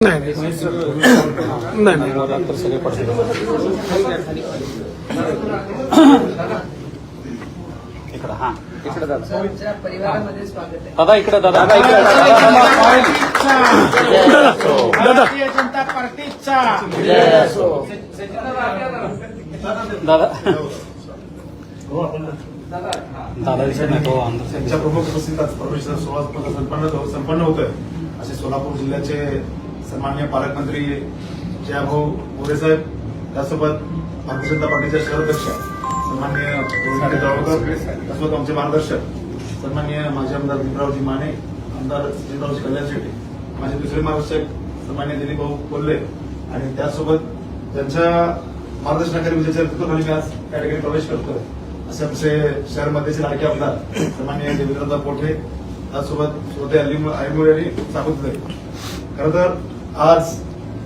नाही नाही नाही नाही तर सगळे इकडं हा इकडे दादा तुमच्या परिवारामध्ये स्वागत दादा इकडे दादा दादा दादा भारतीय जनता पार्टीचा दादा दादा विषय नाही तो अंदर त्यांच्या प्रमुख उपस्थित आज परमेश्वर सोळा संपन्न संपन्न होत आहे असे सोलापूर जिल्ह्याचे सन्माननीय पालकमंत्री जयाभाऊ मोरे साहेब त्यासोबत भारतीय जनता पार्टीच्या शहराध्यक्ष सन्मान्य रोहिणी त्यासोबत आमचे मार्गदर्शक सन्मान्य माजी आमदार भीमरावजी माने आमदार भीमरावजी कल्याण शेट्टी माझे दुसरे मार्गदर्शक सन्मान्य दिलीप भाऊ कोल्हे आणि त्यासोबत ज्यांच्या मार्गदर्शनाखाली म्हणजे विजय नेतृत्वाखाली आम्ही आज त्या ठिकाणी प्रवेश करतोय असे आमचे शहर मध्येचे लाडके आमदार सन्मान्य देवेंद्रदा पोटे त्यासोबत श्रोते अलीम आयमूर आणि साकुतले खरं तर आज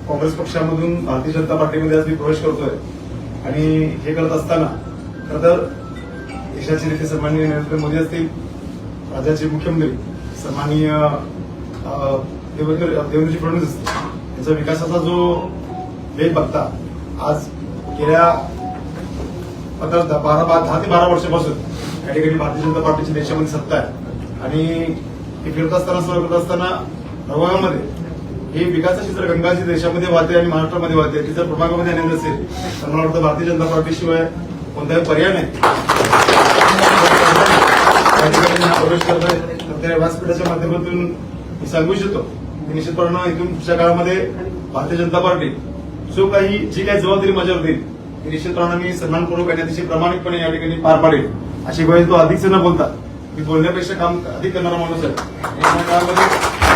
काँग्रेस पक्षामधून भारतीय जनता पार्टीमध्ये आज मी प्रवेश करतोय. आणि हे करत असताना खरं तर देशाचे नेते सन्माननीय नरेंद्र मोदी असतील राज्याचे मुख्यमंत्री सन्माननीय देवेंद्र देवेंद्रजी फडणवीस असतील यांचा विकासाचा जो वेग बघता आज गेल्या पंधरा दहा- बारा दहा ते बारा वर्षापासून या ठिकाणी भारतीय जनता पार्टीची देशामध्ये सत्ता आहे. आणि हे फिरत असताना सर्व करत असताना प्रभागामध्ये ही विकास चित्र गंगाची देशामध्ये वाहते आणि महाराष्ट्रामध्ये वाहते. ती जर प्रभागामध्ये आणायची असेल तर मला वाटतं भारतीय जनता पार्टीशिवाय कोणताही पर्याय नाही. प्रवेश करतोय तर त्या व्यासपीठाच्या माध्यमातून मी सांगू इच्छितो की निश्चितपणे इथून पुढच्या काळामध्ये भारतीय जनता पार्टी जो काही जी काही जबाबदारी माझ्यावर देईल ती निश्चितपणे मी सन्मानपूर्वक आणि अतिशय प्रामाणिकपणे या ठिकाणी पार पाडेल. अशी वेळ तो अधिकच न बोलता मी बोलण्यापेक्षा काम अधिक करणारा माणूस आहे. काळामध्ये